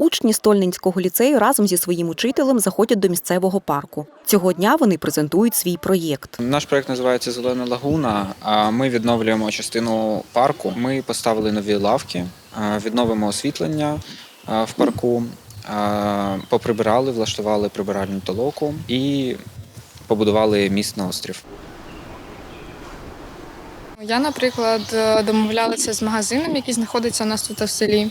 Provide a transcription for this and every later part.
Учні Стольненського ліцею разом зі своїм учителем заходять до місцевого парку. Цього дня вони презентують свій проєкт. Наш проект називається Зелена лагуна. Ми відновлюємо частину парку. Ми поставили нові лавки, відновимо освітлення в парку, поприбирали, влаштували прибиральну толоку і побудували міст на острів. Я, наприклад, е, домовлялася з магазином, який знаходиться у нас тут в селі,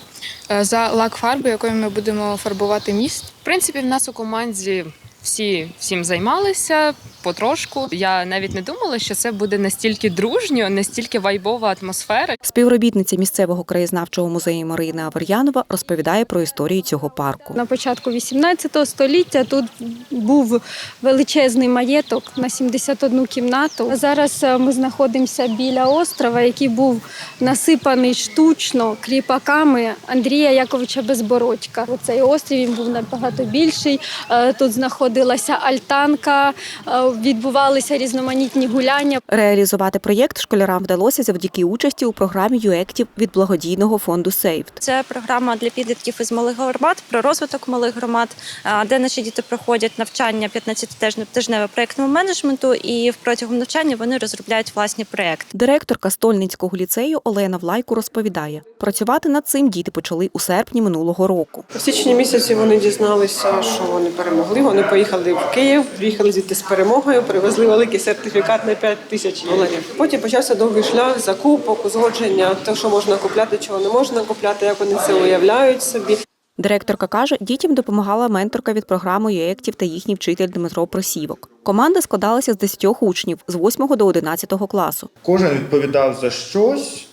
е, за лак фарби, якою ми будемо фарбувати міст. В принципі, в нас у команді всі всім займалися потрошку. Я навіть не думала, що це буде настільки дружньо, настільки вайбова атмосфера. Співробітниця місцевого краєзнавчого музею Марина Авер'янова розповідає про історію цього парку. На початку 18 століття тут був величезний маєток на 71 кімнату. Зараз е, ми знаходимося біля острова, який був насипаний штучно кріпаками Андрія Яковича Безбородька. Цей острів він був набагато більший. Е, Тут знаходилася альтанка, е, відбувалися різноманітні гуляння. Реалізувати проєкт школярам вдалося завдяки участі у програмі юектів від благодійного фонду Сейфт. Це програма для підлітків із малих громад про розвиток малих громад, а, де наші діти проходять навчання 15-тижневе проєктному менеджменту, і протягом навчання вони розробляють власні проекти. Директорка Стольницького ліцею Олена Влайко розповідає, працювати над цим діти почали у серпні минулого року. В січні місяці вони дізналися, що вони перемогли. Вони поїхали в Київ, приїхали звідти з перемогою, привезли великий сертифікат на 5 тисяч доларів. Потім почався довгий шлях закупок, узгодження, те, що можна купляти, чого не можна купляти, як вони це уявляють собі. Директорка каже, дітям допомагала менторка від програми юектів та їхній вчитель Дмитро Просівок. Команда складалася з 10 учнів з 8 до 11 класу. Кожен відповідав за щось,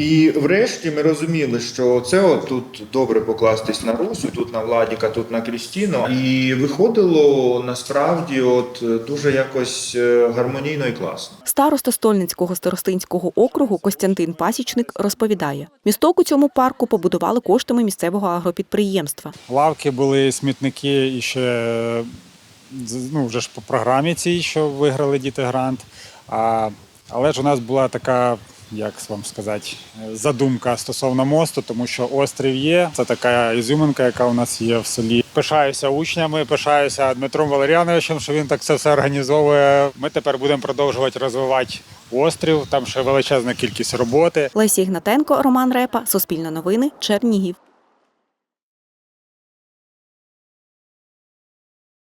і врешті ми розуміли, що це от тут добре покластись на Русю, тут на Владіка, тут на Крістіну. І виходило насправді от дуже якось е, гармонійно і класно. Староста Стольницького старостинського округу Костянтин Пасічник розповідає, місток у цьому парку побудували коштами місцевого агропідприємства. Лавки були, смітники і ще ну, вже ж по програмі цій, що виграли діти грант. А, але ж у нас була така, як вам сказати, задумка стосовно мосту, тому що острів є. Це така ізюминка, яка у нас є в селі. Пишаюся учнями, пишаюся Дмитром Валеріановичем, що він так це все організовує. Ми тепер будемо продовжувати розвивати острів. Там ще величезна кількість роботи. Лесі Ігнатенко, Роман Репа, Суспільне новини, Чернігів.